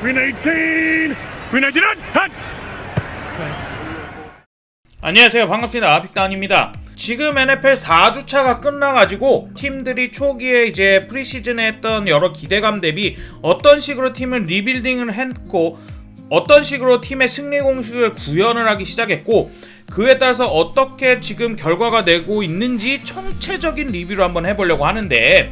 Green 18! Green 19 on! Hot! 안녕하세요 반갑습니다 빅다운입니다 지금 NFL 4주차가 끝나가지고 팀들이 초기에 이제 프리시즌에 했던 여러 기대감 대비 어떤 식으로 팀을 리빌딩을 했고 어떤 식으로 팀의 승리 공식을 구현을 하기 시작했고 그에 따라서 어떻게 지금 결과가 내고 있는지 총체적인 리뷰를 한번 해보려고 하는데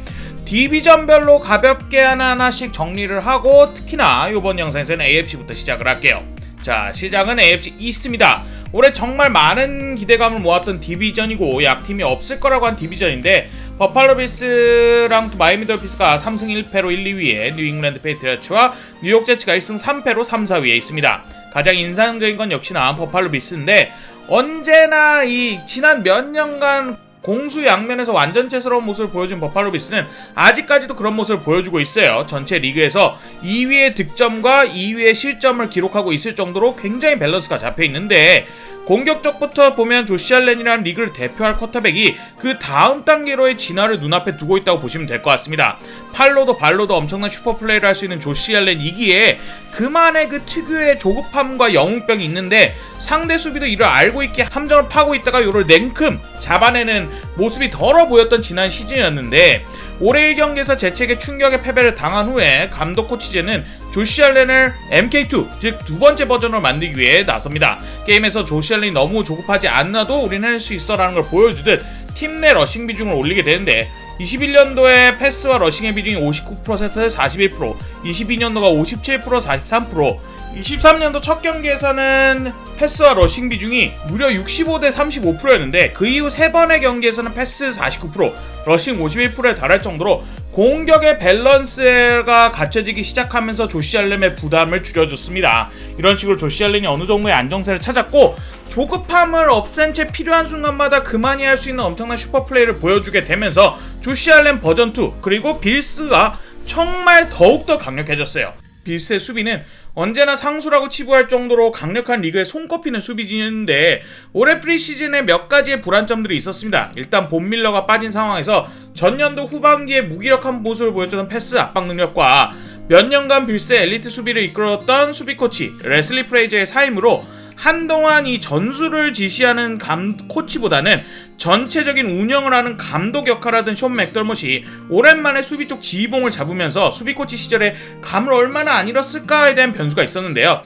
디비전별로 가볍게 하나하나씩 정리를 하고 특히나 이번 영상에서는 AFC부터 시작을 할게요 자 시작은 AFC 이스트입니다 올해 정말 많은 기대감을 모았던 디비전이고 약팀이 없을 거라고 한 디비전인데 버팔로 빌스랑 또 마이미 돌피스가 3승 1패로 1, 2위에 뉴잉글랜드 페이트리어츠와 뉴욕 제츠가 1승 3패로 3, 4위에 있습니다. 가장 인상적인 건 역시나 버팔로 빌스인데 언제나 이 지난 몇 년간 공수 양면에서 완전체스러운 모습을 보여준 버팔로 비스는 아직까지도 그런 모습을 보여주고 있어요. 전체 리그에서 2위의 득점과 2위의 실점을 기록하고 있을 정도로 굉장히 밸런스가 잡혀 있는데 공격 쪽부터 보면 조시 알렌이라는 리그를 대표할 쿼터백이 그 다음 단계로의 진화를 눈앞에 두고 있다고 보시면 될 것 같습니다. 팔로도 발로도 엄청난 슈퍼 플레이를 할 수 있는 조시 알렌이기에 그만의 그 특유의 조급함과 영웅병이 있는데 상대 수비도 이를 알고 있게 함정을 파고 있다가 이를 냉큼 잡아내는 모습이 덜어 보였던 지난 시즌이었는데 올해 1경기에서 재책의 충격의 패배를 당한 후에 감독 코치제는 조시 알렌을 MK2 즉 두 번째 버전으로 만들기 위해 나섭니다. 게임에서 조시 알렌이 너무 조급하지 않아도 우리는 할 수 있어라는 걸 보여주듯 팀 내 러싱 비중을 올리게 되는데 21년도에 패스와 러싱의 비중이 59% 41%, 22년도가 57% 43%, 23년도 첫 경기에서는 패스와 러싱 비중이 무려 65대 35%였는데 그 이후 세 번의 경기에서는 패스 49%, 러싱 51%에 달할 정도로 공격의 밸런스가 갖춰지기 시작하면서 조시 알렌의 부담을 줄여줬습니다. 이런 식으로 조시 알렌이 어느 정도의 안정세를 찾았고 조급함을 없앤 채 필요한 순간마다 그만이 할 수 있는 엄청난 슈퍼 플레이를 보여주게 되면서 조시 알렌 버전 2 그리고 빌스가 정말 더욱더 강력해졌어요. 빌스의 수비는 언제나 상수라고 치부할 정도로 강력한 리그에 손꼽히는 수비진인데 올해 프리시즌에 몇 가지의 불안점들이 있었습니다. 일단 본 밀러가 빠진 상황에서 전년도 후반기에 무기력한 모습을 보여주던 패스 압박 능력과 몇 년간 빌스의 엘리트 수비를 이끌었던 수비 코치 레슬리 프레이저의 사임으로 한동안 이 전술을 지시하는 감 코치보다는 전체적인 운영을 하는 감독 역할을 하던 숀 맥덜못이 오랜만에 수비 쪽 지휘봉을 잡으면서 수비 코치 시절에 감을 얼마나 안 잃었을까에 대한 변수가 있었는데요.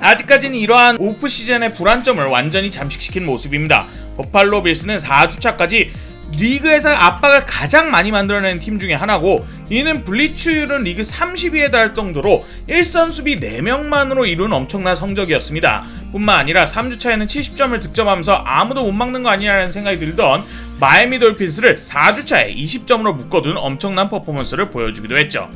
아직까지는 이러한 오프 시즌의 불안점을 완전히 잠식시킨 모습입니다. 버팔로 빌스는 4주차까지 리그에서 압박을 가장 많이 만들어내는 팀 중에 하나고 이는 블리츠율은 리그 30위에 달 정도로 1선 수비 4명만으로 이룬 엄청난 성적이었습니다. 뿐만 아니라 3주차에는 70점을 득점하면서 아무도 못 막는 거 아니냐는 생각이 들던 마이미 돌핀스를 4주차에 20점으로 묶어둔 엄청난 퍼포먼스를 보여주기도 했죠.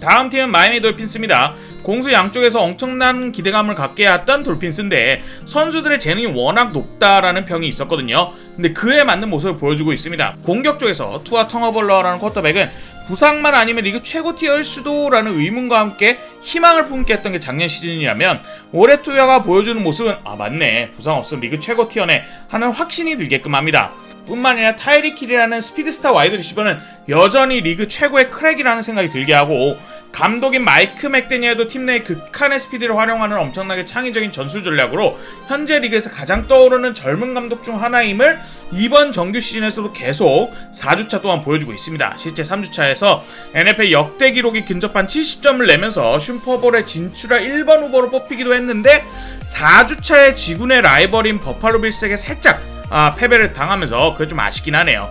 다음 팀은 마이미 돌핀스입니다. 공수 양쪽에서 엄청난 기대감을 갖게 했던 돌핀스인데 선수들의 재능이 워낙 높다라는 평이 있었거든요. 근데 그에 맞는 모습을 보여주고 있습니다. 공격 쪽에서 투아 텅어벌러라는 쿼터백은 부상만 아니면 리그 최고 티어일 수도라는 의문과 함께 희망을 품게 했던 게 작년 시즌이라면 올해 투야가 보여주는 모습은 아 맞네 부상 없으면 리그 최고 티어네 하는 확신이 들게끔 합니다. 뿐만 아니라 타이리 킬이라는 스피드스타 와이드 리시버는 여전히 리그 최고의 크랙이라는 생각이 들게 하고 감독인 마이크 맥데니아도 팀 내의 극한의 스피드를 활용하는 엄청나게 창의적인 전술 전략으로 현재 리그에서 가장 떠오르는 젊은 감독 중 하나임을 이번 정규 시즌에서도 계속 4주차 동안 보여주고 있습니다. 실제 3주차에서 NFL 역대 기록이 근접한 70점을 내면서 슈퍼볼에 진출할 1번 후보로 뽑히기도 했는데 4주차에 지군의 라이벌인 버팔로 빌스에게 살짝 아, 패배를 당하면서 그게 좀 아쉽긴 하네요.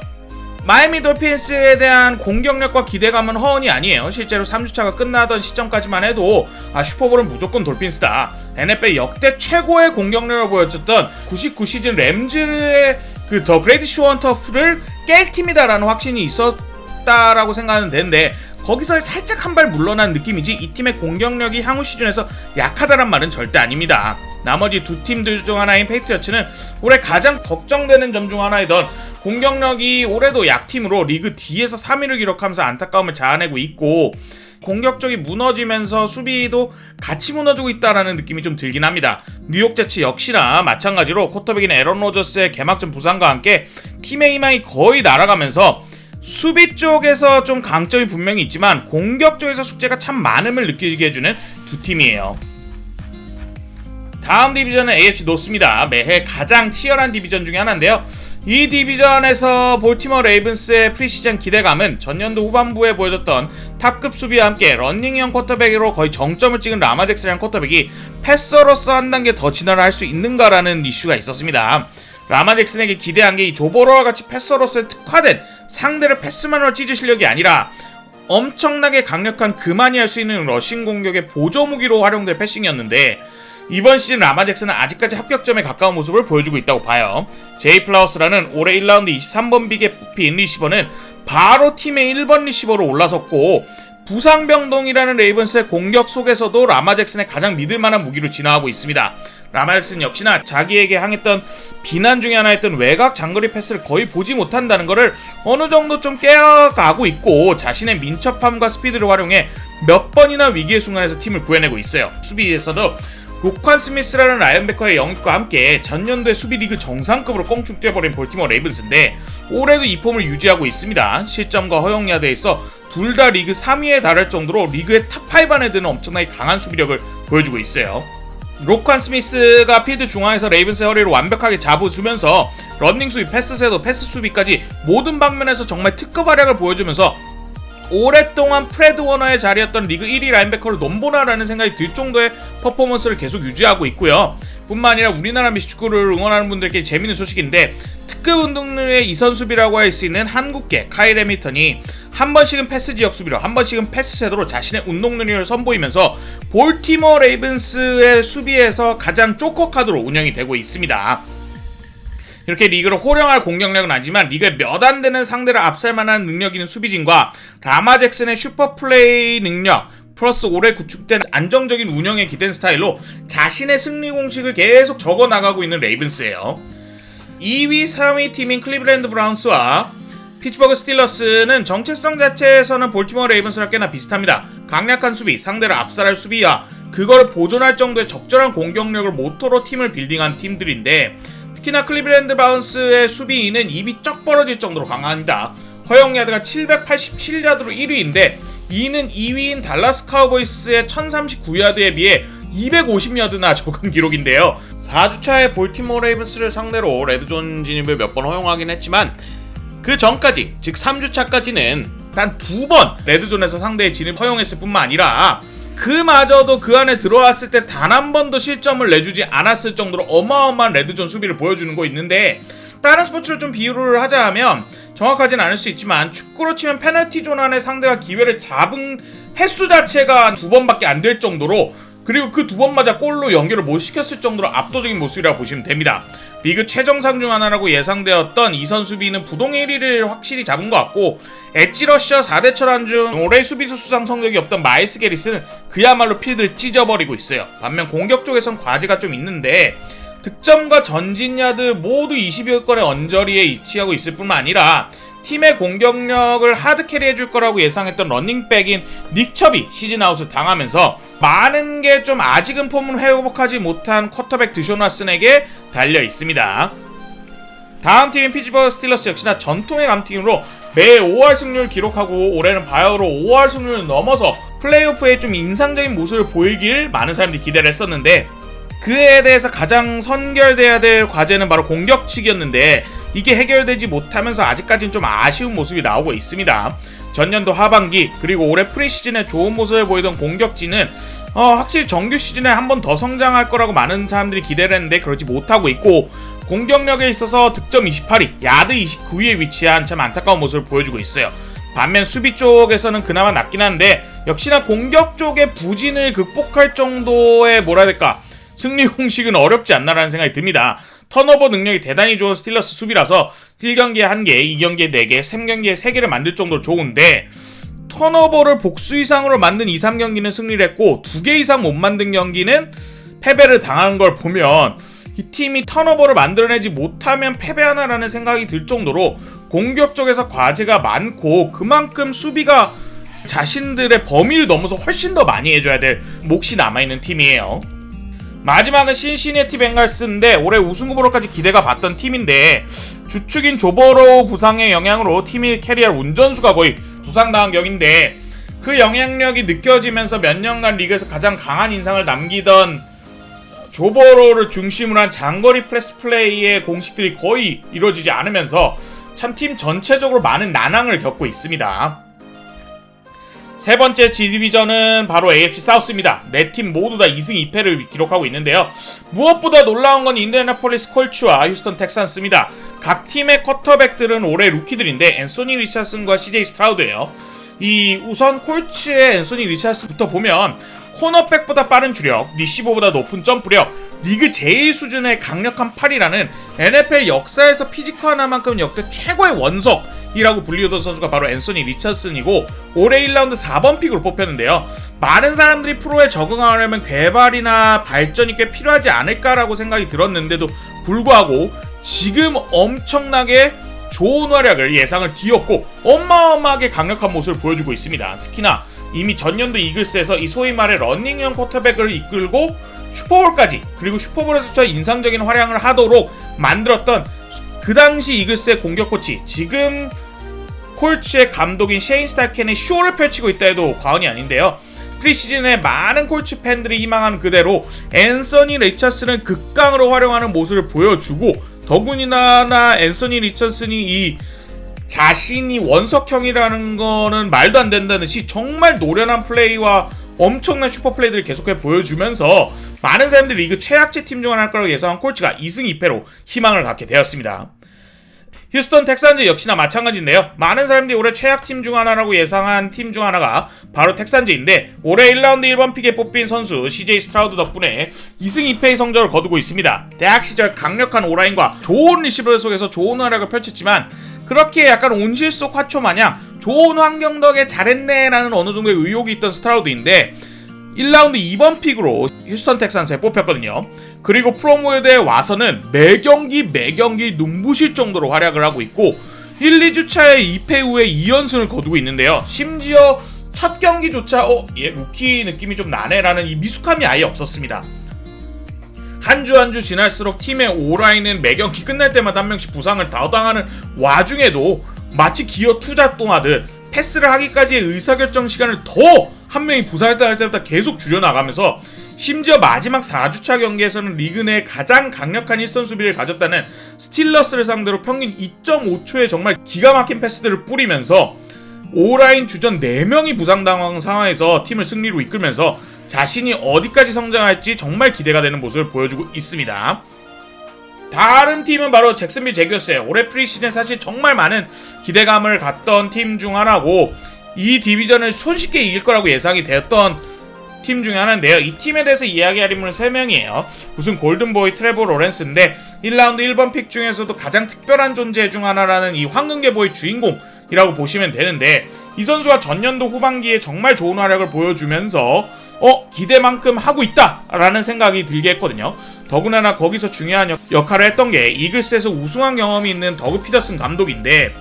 마이미 돌핀스에 대한 공격력과 기대감은 허언이 아니에요. 실제로 3주차가 끝나던 시점까지만 해도 아, 슈퍼볼은 무조건 돌핀스다. NFL 역대 최고의 공격력을 보여줬던 99 시즌 램즈의 그 더 그레이트 쇼원 터프를 깰 팀이다라는 확신이 있었다라고 생각하는 되는데 거기서 살짝 한 발 물러난 느낌이지 이 팀의 공격력이 향후 시즌에서 약하다란 말은 절대 아닙니다. 나머지 두 팀들 중 하나인 페이트리어츠는 올해 가장 걱정되는 점 중 하나이던 공격력이 올해도 약팀으로 리그 D에서 3위를 기록하면서 안타까움을 자아내고 있고 공격적이 무너지면서 수비도 같이 무너지고 있다라는 느낌이 좀 들긴 합니다. 뉴욕 제츠 역시나 마찬가지로 쿼터백인 에런 로저스의 개막전 부상과 함께 팀의 희망이 거의 날아가면서 수비 쪽에서 좀 강점이 분명히 있지만 공격 쪽에서 숙제가 참 많음을 느끼게 해주는 두 팀이에요. 다음 디비전은 AFC 노스입니다. 매해 가장 치열한 디비전 중에 하나인데요. 이 디비전에서 볼티머 레이븐스의 프리시즌 기대감은 전년도 후반부에 보여줬던 탑급 수비와 함께 런닝형 쿼터백으로 거의 정점을 찍은 라마 잭슨이라는 쿼터백이 패서로서 한 단계 더 진화를 할 수 있는가라는 이슈가 있었습니다. 라마 잭슨에게 기대한 게 이 조보로와 같이 패서로서에 특화된 상대를 패스만으로 찢을 실력이 아니라 엄청나게 강력한 그만이 할 수 있는 러싱 공격의 보조 무기로 활용될 패싱이었는데 이번 시즌 라마 잭슨은 아직까지 합격점에 가까운 모습을 보여주고 있다고 봐요. 제이 플라우스라는 올해 1라운드 23번 빅에 뽑힌 리시버는 바로 팀의 1번 리시버로 올라섰고 부상병동이라는 레이븐스의 공격 속에서도 라마 잭슨의 가장 믿을 만한 무기로 진화하고 있습니다. 라마 잭슨 역시나 자기에게 향했던 비난 중에 하나였던 외곽 장거리 패스를 거의 보지 못한다는 것을 어느 정도 좀 깨어가고 있고 자신의 민첩함과 스피드를 활용해 몇 번이나 위기의 순간에서 팀을 구해내고 있어요. 수비에서도 로칸 스미스라는 라이언베커의 영입과 함께 전년도에 수비 리그 정상급으로 껑충 뛰어버린 볼티머 레이븐스인데 올해도 이 폼을 유지하고 있습니다. 실점과 허용 야드에 있어 둘 다 리그 3위에 달할 정도로 리그의 탑 5 안에 드는 엄청나게 강한 수비력을 보여주고 있어요. 로칸 스미스가 필드 중앙에서 레이븐스의 허리를 완벽하게 잡아주면서 런닝 수비, 패스 세도, 패스 수비까지 모든 방면에서 정말 특급 활약을 보여주면서 오랫동안 프레드 워너의 자리였던 리그 1위 라인베커를 넘보나라는 생각이 들 정도의 퍼포먼스를 계속 유지하고 있고요. 뿐만 아니라 우리나라 미식축구를 응원하는 분들께 재밌는 소식인데 특급 운동률의 이선 수비라고 할 수 있는 한국계 카일 해미턴이 한 번씩은 패스 지역 수비로 한 번씩은 패스 세도로 자신의 운동 능력을 선보이면서 볼티머 레이븐스의 수비에서 가장 쪼커 카드로 운영이 되고 있습니다. 이렇게 리그를 호령할 공격력은 아니지만 리그에 몇 안 되는 상대를 압살 만한 능력 있는 수비진과 라마 잭슨의 슈퍼 플레이 능력 플러스 올해 구축된 안정적인 운영에 기댄 스타일로 자신의 승리 공식을 계속 적어 나가고 있는 레이븐스예요. 2위, 3위 팀인 클리브랜드 브라운스와 피츠버그 스틸러스는 정체성 자체에서는 볼티모어 레이븐스랑 꽤나 비슷합니다. 강력한 수비, 상대를 압살할 수비와 그걸 보존할 정도의 적절한 공격력을 모토로 팀을 빌딩한 팀들인데 특히나 클리브랜드 바운스의 수비인은 입이 쩍 벌어질 정도로 강합니다. 허용 야드가 787야드로 1위인데 이는 2위인 달라스 카우보이스의 1039야드에 비해 250야드나 적은 기록인데요. 4주차에 볼티모어 레이븐스를 상대로 레드존 진입을 몇 번 허용하긴 했지만 그 전까지 즉 3주차까지는 단 두 번 레드존에서 상대의 진입 허용했을 뿐만 아니라 그마저도 그 안에 들어왔을 때 단 한 번도 실점을 내주지 않았을 정도로 어마어마한 레드존 수비를 보여주는 거 있는데 다른 스포츠로 좀 비유를 하자면 정확하진 않을 수 있지만 축구로 치면 페널티 존 안에 상대가 기회를 잡은 횟수 자체가 두 번밖에 안 될 정도로 그리고 그 두 번마저 골로 연결을 못 시켰을 정도로 압도적인 모습이라고 보시면 됩니다. 리그 최정상 중 하나라고 예상되었던 이선 수비는 부동의 1위를 확실히 잡은 것 같고 엣지러셔 4대 철환 중 올해 수비수 수상 성적이 없던 마일스 게리스는 그야말로 필드를 찢어버리고 있어요. 반면 공격 쪽에선 과제가 좀 있는데 득점과 전진 야드 모두 20여 건의 언저리에 위치하고 있을 뿐만 아니라 팀의 공격력을 하드 캐리 해줄 거라고 예상했던 런닝백인 닉첩이 시즌아웃을 당하면서 많은 게 좀 아직은 폼을 회복하지 못한 쿼터백 드쇼나슨에게 달려 있습니다. 다음 팀인 피츠버그 스틸러스 역시나 전통의 강팀으로 매 5할 승률 기록하고 올해는 바이오로 5할 승률을 넘어서 플레이오프에 좀 인상적인 모습을 보이길 많은 사람들이 기대를 했었는데 그에 대해서 가장 선결돼야 될 과제는 바로 공격 측이었는데 이게 해결되지 못하면서 아직까지는 좀 아쉬운 모습이 나오고 있습니다. 전년도 하반기 그리고 올해 프리시즌에 좋은 모습을 보이던 공격진은 어, 확실히 정규 시즌에 한 번 더 성장할 거라고 많은 사람들이 기대를 했는데 그러지 못하고 있고 공격력에 있어서 득점 28위, 야드 29위에 위치한 참 안타까운 모습을 보여주고 있어요. 반면 수비 쪽에서는 그나마 낫긴 한데 역시나 공격 쪽의 부진을 극복할 정도의 뭐라 해야 될까 승리 공식은 어렵지 않나라는 생각이 듭니다. 턴오버 능력이 대단히 좋은 스틸러스 수비라서 1경기에 1개, 2경기에 4개, 3경기에 3개를 만들 정도로 좋은데 턴오버를 복수 이상으로 만든 2, 3경기는 승리를 했고 2개 이상 못 만든 경기는 패배를 당한 걸 보면 이 팀이 턴오버를 만들어내지 못하면 패배하나라는 생각이 들 정도로 공격 쪽에서 과제가 많고 그만큼 수비가 자신들의 범위를 넘어서 훨씬 더 많이 해줘야 될 몫이 남아있는 팀이에요. 마지막은 신시내티 벵갈스인데 올해 우승 후보로까지 기대가 받던 팀인데 주축인 조버로 부상의 영향으로 팀이 캐리할 운전수가 거의 부상당한 격인데 그 영향력이 느껴지면서 몇 년간 리그에서 가장 강한 인상을 남기던 조버로를 중심으로 한 장거리 프레스 플레이의 공식들이 거의 이루어지지 않으면서 참 팀 전체적으로 많은 난항을 겪고 있습니다. 세 번째 G디비전은 바로 AFC 사우스입니다. 네 팀 모두 다 2승 2패를 기록하고 있는데요. 무엇보다 놀라운 건 인디애나폴리스 콜츠와 휴스턴 텍산스입니다. 각 팀의 쿼터백들은 올해 루키들인데 앤소니 리차슨과 CJ 스트라우드예요. 이 우선 콜츠의 앤소니 리차슨부터 보면 코너백보다 빠른 주력, 리시버보다 높은 점프력, 리그 제일 수준의 강력한 팔이라는 NFL 역사에서 피지컬 하나만큼 역대 최고의 원석 이라고 불리우던 선수가 바로 앤소니 리처슨이고 올해 1라운드 4번 픽으로 뽑혔는데요. 많은 사람들이 프로에 적응하려면 개발이나 발전이 꽤 필요하지 않을까라고 생각이 들었는데도 불구하고 지금 엄청나게 좋은 활약을 예상을 뒤엎고 어마어마하게 강력한 모습을 보여주고 있습니다. 특히나 이미 전년도 이글스에서 이 소위 말해 런닝형 쿼터백을 이끌고 슈퍼볼까지 그리고 슈퍼볼에서 인상적인 활약을 하도록 만들었던 그 당시 이글스의 공격 코치 지금 콜츠의 감독인 셰인 스타켄의 쇼를 펼치고 있다 해도 과언이 아닌데요. 프리시즌에 많은 콜츠 팬들이 희망하는 그대로 앤서니 리처슨을 극강으로 활용하는 모습을 보여주고 더군다나 앤서니 리처슨이 이 자신이 원석형이라는 거는 말도 안 된다는 시 정말 노련한 플레이와 엄청난 슈퍼 플레이들을 계속해 보여주면서 많은 사람들이 리그 최악체 팀 중 하나일 거라고 예상한 콜츠가 2승 2패로 희망을 갖게 되었습니다. 휴스턴 텍산즈 역시나 마찬가지인데요. 많은 사람들이 올해 최악팀 중 하나라고 예상한 팀 중 하나가 바로 텍산즈인데 올해 1라운드 1번 픽에 뽑힌 선수 CJ 스트라우드 덕분에 2승 2패의 성적을 거두고 있습니다. 대학 시절 강력한 오라인과 좋은 리시버 속에서 좋은 활약을 펼쳤지만 그렇게 약간 온실 속 화초 마냥 좋은 환경 덕에 잘했네라는 어느 정도의 의혹이 있던 스트라우드인데 1라운드 2번 픽으로 휴스턴 텍산스에 뽑혔거든요. 그리고 프로모에대에 와서는 매 경기 매 경기 눈부실 정도로 활약을 하고 있고 1, 2주차에 2패 후에 2연승을 거두고 있는데요. 심지어 첫 경기조차 어, 얘 루키 느낌이 좀 나네라는 이 미숙함이 아예 없었습니다. 한주한주 지날수록 팀의 오라인은 매 경기 끝날 때마다 한 명씩 부상을 다 당하는 와중에도 마치 기어 투작동하듯 패스를 하기까지의 의사결정 시간을 더 한 명이 부상할 때마다 계속 줄여나가면서 심지어 마지막 4주차 경기에서는 리그 내 가장 강력한 일선 수비를 가졌다는 스틸러스를 상대로 평균 2.5초의 정말 기가 막힌 패스들을 뿌리면서 오라인 주전 4명이 부상당한 상황에서 팀을 승리로 이끌면서 자신이 어디까지 성장할지 정말 기대가 되는 모습을 보여주고 있습니다. 다른 팀은 바로 잭슨빌 제기였어요. 올해 프리시즌 사실 정말 많은 기대감을 갖던 팀 중 하나고 이 디비전을 손쉽게 이길 거라고 예상이 되었던 팀 중에 하나인데요. 이 팀에 대해서 이야기할 인물은 3명이에요. 무슨 골든보이 트레버 로렌스인데 1라운드 1번 픽 중에서도 가장 특별한 존재 중 하나라는 이 황금계보의 주인공이라고 보시면 되는데 이 선수가 전년도 후반기에 정말 좋은 활약을 보여주면서 어 기대만큼 하고 있다라는 생각이 들게 했거든요. 더구나 거기서 중요한 역, 역할을 했던 게 이글스에서 우승한 경험이 있는 더그 피더슨 감독인데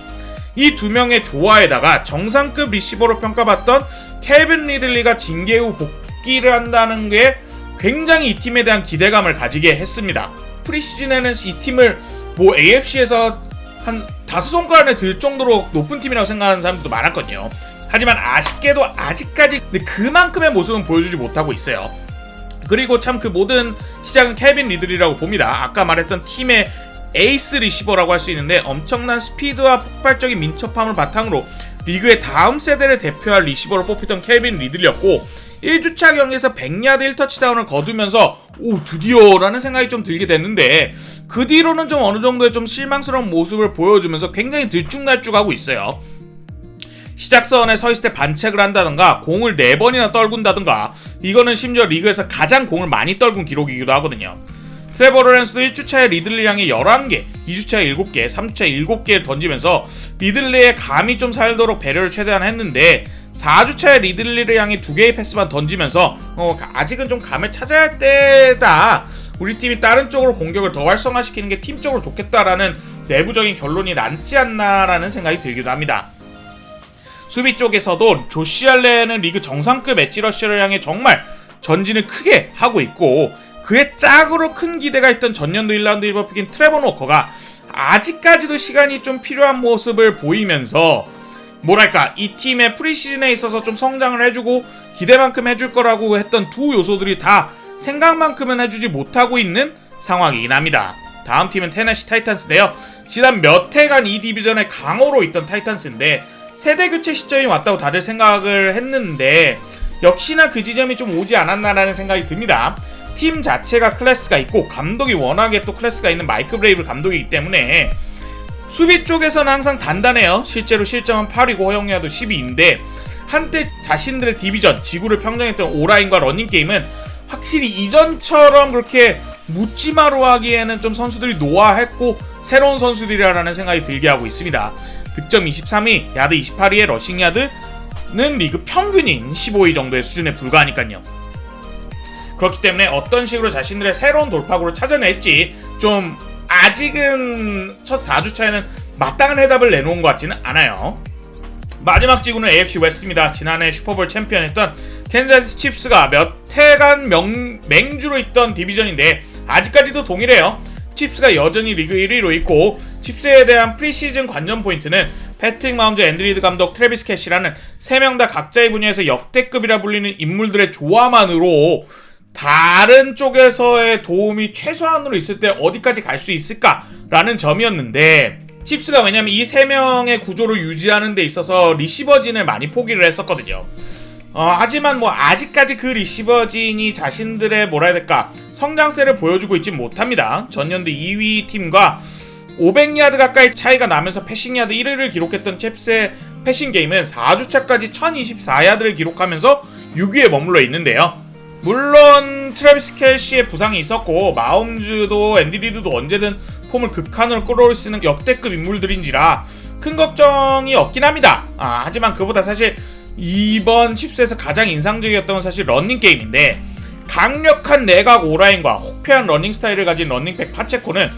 이 두 명의 조화에다가 정상급 리시버로 평가받던 케빈 리들리가 징계 후 복귀를 한다는 게 굉장히 이 팀에 대한 기대감을 가지게 했습니다. 프리시즌에는 이 팀을 뭐 AFC에서 한 다섯 손가락 안에 들 정도로 높은 팀이라고 생각하는 사람들도 많았거든요. 하지만 아쉽게도 아직까지 그만큼의 모습은 보여주지 못하고 있어요. 그리고 참 그 모든 시작은 케빈 리들이라고 봅니다. 아까 말했던 팀의 에이스 리시버라고 할 수 있는데 엄청난 스피드와 폭발적인 민첩함을 바탕으로 리그의 다음 세대를 대표할 리시버로 뽑히던 케빈 리들이었고 1주차 경기에서 100야드 1터치다운을 거두면서 오 드디어라는 생각이 좀 들게 됐는데 그 뒤로는 좀 어느 정도의 좀 실망스러운 모습을 보여주면서 굉장히 들쭉날쭉하고 있어요. 시작선에 서 있을 때 반칙을 한다던가 공을 4번이나 떨군다던가 이거는 심지어 리그에서 가장 공을 많이 떨군 기록이기도 하거든요. 트레버 로렌스도 1주차에 리들리 향해 11개, 2주차에 7개, 3주차에 7개를 던지면서 리들리의 감이 좀 살도록 배려를 최대한 했는데 4주차에 리들리를 향해 2개의 패스만 던지면서 어, 아직은 좀 감을 찾아야 할 때다. 우리 팀이 다른 쪽으로 공격을 더 활성화시키는 게 팀적으로 좋겠다라는 내부적인 결론이 남지 않나라는 생각이 들기도 합니다. 수비 쪽에서도 조시 알렌은 리그 정상급 엣지러시를 향해 정말 전진을 크게 하고 있고 그의 짝으로 큰 기대가 있던 전년도 1라운드 1번 픽인 트레버 노커가 아직까지도 시간이 좀 필요한 모습을 보이면서 뭐랄까 이 팀의 프리시즌에 있어서 좀 성장을 해주고 기대만큼 해줄 거라고 했던 두 요소들이 다 생각만큼은 해주지 못하고 있는 상황이긴 합니다. 다음 팀은 테네시 타이탄스인데요. 지난 몇 해간 이 디비전의 강호로 있던 타이탄스인데 세대 교체 시점이 왔다고 다들 생각을 했는데 역시나 그 지점이 좀 오지 않았나라는 생각이 듭니다. 팀 자체가 클래스가 있고 감독이 워낙에 또 클래스가 있는 마이크 브레이브 감독이기 때문에 수비 쪽에서는 항상 단단해요. 실제로 실점은 8이고 허용야도 12인데 한때 자신들의 디비전 지구를 평정했던 오라인과 러닝 게임은 확실히 이전처럼 그렇게 묻지마로 하기에는 좀 선수들이 노화했고 새로운 선수들이라는 생각이 들게 하고 있습니다. 득점 23위, 야드 28위의 러싱 야드는 리그 평균인 15위 정도의 수준에 불과하니까요. 그렇기 때문에 어떤 식으로 자신들의 새로운 돌파구를 찾아낼지 좀 아직은 첫 4주차에는 마땅한 해답을 내놓은 것 같지는 않아요. 마지막 지구는 AFC 웨스트입니다. 지난해 슈퍼볼 챔피언했던 캔자스 칩스가 몇 해간 명, 맹주로 있던 디비전인데 아직까지도 동일해요. 칩스가 여전히 리그 1위로 있고 칩스에 대한 프리시즌 관전 포인트는 패트릭 마운즈, 앤드리드 감독, 트래비스 캐시라는 세 명 다 각자의 분야에서 역대급이라 불리는 인물들의 조화만으로 다른 쪽에서의 도움이 최소한으로 있을 때 어디까지 갈 수 있을까라는 점이었는데 칩스가 왜냐면 이 세 명의 구조를 유지하는 데 있어서 리시버진을 많이 포기를 했었거든요. 어, 하지만 뭐 아직까지 그 리시버진이 자신들의 뭐라 해야 될까 성장세를 보여주고 있진 못합니다. 전년도 2위 팀과 500야드 가까이 차이가 나면서 패싱야드 1위를 기록했던 칩스의 패싱 게임은 4주차까지 1024야드를 기록하면서 6위에 머물러 있는데요. 물론 트래비스 켈시의 부상이 있었고 마움즈도 앤디리드도 언제든 폼을 극한으로 끌어올 수 있는 역대급 인물들인지라 큰 걱정이 없긴 합니다. 아, 하지만 그보다 사실 이번 칩스에서 가장 인상적이었던 건 사실 러닝 게임인데 강력한 내각 오라인과 혹평한 러닝 스타일을 가진 러닝백 파체코는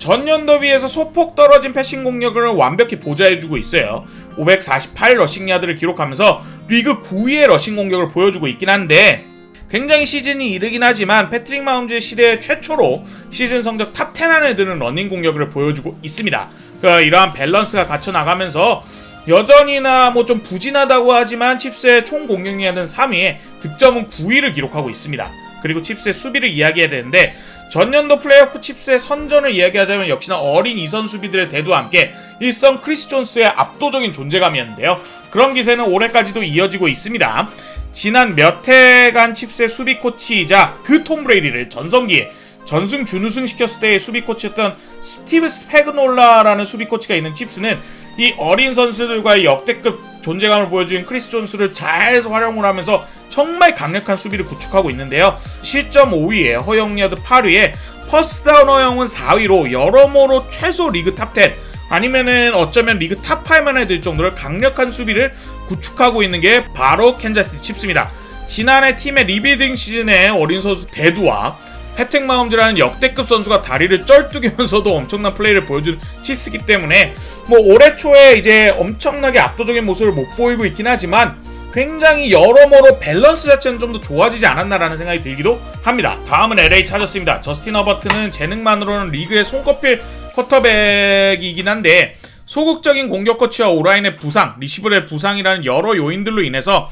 전년도 비해서 소폭 떨어진 패싱 공격을 완벽히 보좌해주고 있어요. 548 러싱 야드를 기록하면서 리그 9위의 러싱 공격을 보여주고 있긴 한데 굉장히 시즌이 이르긴 하지만 패트릭 마운즈의 시대 최초로 시즌 성적 탑10 안에 드는 러닝 공격을 보여주고 있습니다. 그러니까 이러한 밸런스가 갖춰 나가면서 여전히나 뭐 좀 부진하다고 하지만 칩스의 총 공격량은 3위에 득점은 9위를 기록하고 있습니다. 그리고 칩스의 수비를 이야기해야 되는데 전년도 플레이오프 칩스의 선전을 이야기하자면 역시나 어린 이선 수비들의 대두와 함께 일선 크리스 존스의 압도적인 존재감이었는데요. 그런 기세는 올해까지도 이어지고 있습니다. 지난 몇 해간 칩스의 수비 코치이자 그 톰 브레이디를 전성기에 전승 준우승 시켰을 때의 수비 코치였던 스티브 스페그놀라라는 수비 코치가 있는 칩스는 이 어린 선수들과의 역대급 존재감을 보여준 크리스 존스를 잘 활용을 하면서 정말 강력한 수비를 구축하고 있는데요. 실점 5위에 허용야드 8위에 퍼스다운 허용은 4위로 여러모로 최소 리그 탑10 아니면은 어쩌면 리그 탑5만에 들 정도로 강력한 수비를 구축하고 있는 게 바로 캔자스티 칩스입니다. 지난해 팀의 리빌딩 시즌에 어린 선수 대두와 패텍 마움즈라는 역대급 선수가 다리를 쩔뚝이면서도 엄청난 플레이를 보여준 칩스기 때문에 뭐 올해 초에 이제 엄청나게 압도적인 모습을 못 보이고 있긴 하지만 굉장히 여러모로 밸런스 자체는 좀 더 좋아지지 않았나라는 생각이 들기도 합니다. 다음은 LA 차저스입니다. 저스틴 허버트는 재능만으로는 리그의 손꼽힐 쿼터백이긴 한데 소극적인 공격 코치와 오라인의 부상, 리시버의 부상이라는 여러 요인들로 인해서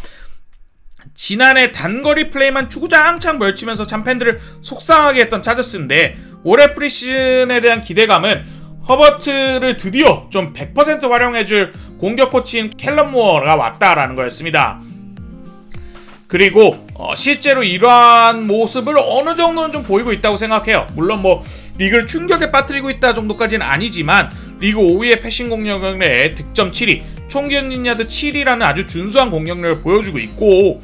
지난해 단거리 플레이만 주구장창 멀치면서 참 팬들을 속상하게 했던 차저스인데 올해 프리시즌에 대한 기대감은 허버트를 드디어 좀 100% 활용해줄 공격 코치인 캘럼 무어가 왔다라는 거였습니다. 그리고 어, 실제로 이러한 모습을 어느 정도는 좀 보이고 있다고 생각해요. 물론 뭐 리그를 충격에 빠뜨리고 있다 정도까지는 아니지만 리그 5위의 패싱 공격력에 득점 7위, 총기언 야드 7위라는 아주 준수한 공격력을 보여주고 있고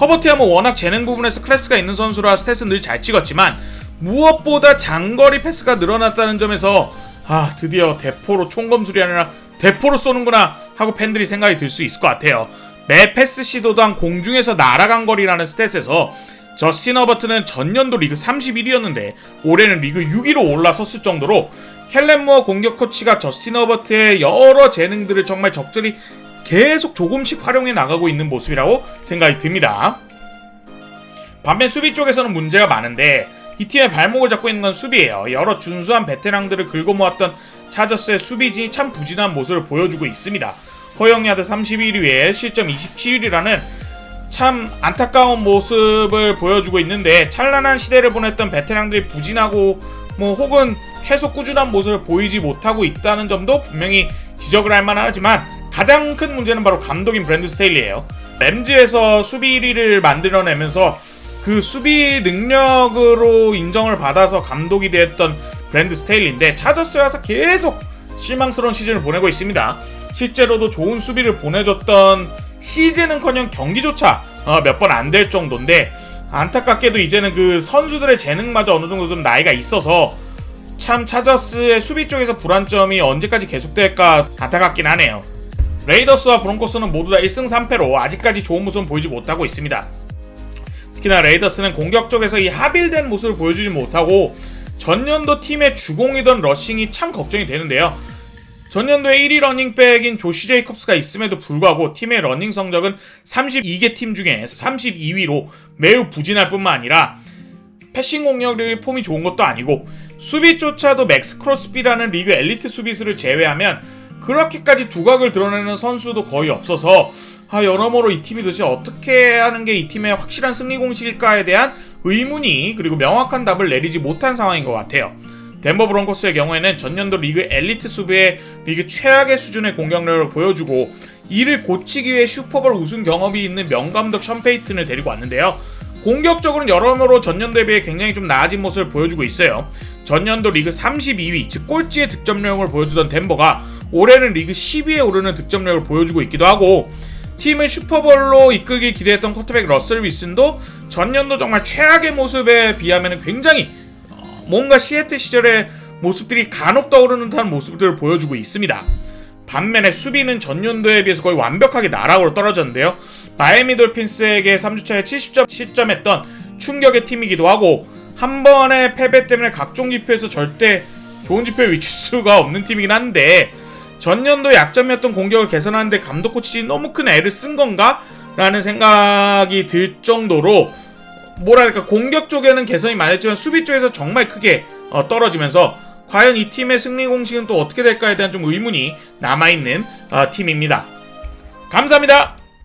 허버트야 뭐 워낙 재능 부분에서 클래스가 있는 선수라 스탯은 늘 잘 찍었지만 무엇보다 장거리 패스가 늘어났다는 점에서 아 드디어 대포로 아니라 대포로 쏘는구나 하고 팬들이 생각이 들 수 있을 것 같아요. 매 패스 시도당 공중에서 날아간 거리라는 스탯에서 저스틴 허버트는 전년도 리그 31위였는데 올해는 리그 6위로 올라섰을 정도로 켈렌 무어 공격 코치가 저스틴 허버트의 여러 재능들을 정말 적절히 계속 조금씩 활용해 나가고 있는 모습이라고 생각이 듭니다. 반면 수비 쪽에서는 문제가 많은데 이 팀의 발목을 잡고 있는 건 수비예요. 여러 준수한 베테랑들을 긁어 모았던 차저스의 수비진이 참 부진한 모습을 보여주고 있습니다. 허영 야드 31위에 실점 27위라는 참 안타까운 모습을 보여주고 있는데 찬란한 시대를 보냈던 베테랑들이 부진하고 뭐 혹은 최소 꾸준한 모습을 보이지 못하고 있다는 점도 분명히 지적을 할 만하지만 가장 큰 문제는 바로 감독인 브랜드 스테일리예요. 램즈에서 수비 1위를 만들어내면서 그 수비 능력으로 인정을 받아서 감독이 되었던 브랜드 스테일리인데 차저스에 와서 계속 실망스러운 시즌을 보내고 있습니다. 실제로도 좋은 수비를 보내줬던 시즌은커녕 경기조차 어, 몇번 안 될 정도인데 안타깝게도 이제는 그 선수들의 재능마저 어느 정도 좀 나이가 있어서 참 차저스의 수비 쪽에서 불안점이 언제까지 계속될까 안타깝긴 하네요. 레이더스와 브론코스는 모두 다 1승 3패로 아직까지 좋은 모습은 보이지 못하고 있습니다. 특히나 레이더스는 공격 쪽에서 이 하빌된 모습을 보여주지 못하고 전년도 팀의 주공이던 러싱이 참 걱정이 되는데요. 전년도에 1위 러닝백인 조시 제이컵스가 있음에도 불구하고 팀의 러닝 성적은 32개 팀 중에 32위로 매우 부진할 뿐만 아니라 패싱 공격력이 폼이 좋은 것도 아니고 수비조차도 맥스 크로스비라는 리그 엘리트 수비수를 제외하면 그렇게까지 두각을 드러내는 선수도 거의 없어서 아, 여러모로 이 팀이 도대체 어떻게 하는 게 이 팀의 확실한 승리 공식일까에 대한 의문이 그리고 명확한 답을 내리지 못한 상황인 것 같아요. 덴버 브론코스의 경우에는 전년도 리그 엘리트 수비의 리그 최악의 수준의 공격력을 보여주고 이를 고치기 위해 슈퍼볼 우승 경험이 있는 명감독 션 페이튼을 데리고 왔는데요. 공격적으로는 여러모로 전년도에 비해 굉장히 좀 나아진 모습을 보여주고 있어요. 전년도 리그 32위, 즉 꼴찌의 득점력을 보여주던 덴버가 올해는 리그 10위에 오르는 득점력을 보여주고 있기도 하고 팀을 슈퍼볼로 이끌기 기대했던 쿼터백 러셀 윌슨도 전년도 정말 최악의 모습에 비하면 굉장히 어, 뭔가 시애틀 시절의 모습들이 간혹 떠오르는 듯한 모습들을 보여주고 있습니다. 반면에 수비는 전년도에 비해서 거의 완벽하게 나락으로 떨어졌는데요. 마이애미 돌핀스에게 3주차에 70점 실점했던 충격의 팀이기도 하고 한 번의 패배 때문에 각종 지표에서 절대 좋은 지표에 위칠 수가 없는 팀이긴 한데 전년도 약점이었던 공격을 개선하는데 감독 코치진이 너무 큰 애를 쓴 건가? 라는 생각이 들 정도로 뭐랄까 공격 쪽에는 개선이 많이 했지만 수비 쪽에서 정말 크게 어, 떨어지면서 과연 이 팀의 승리 공식은 또 어떻게 될까에 대한 좀 의문이 남아있는 어, 팀입니다. 감사합니다.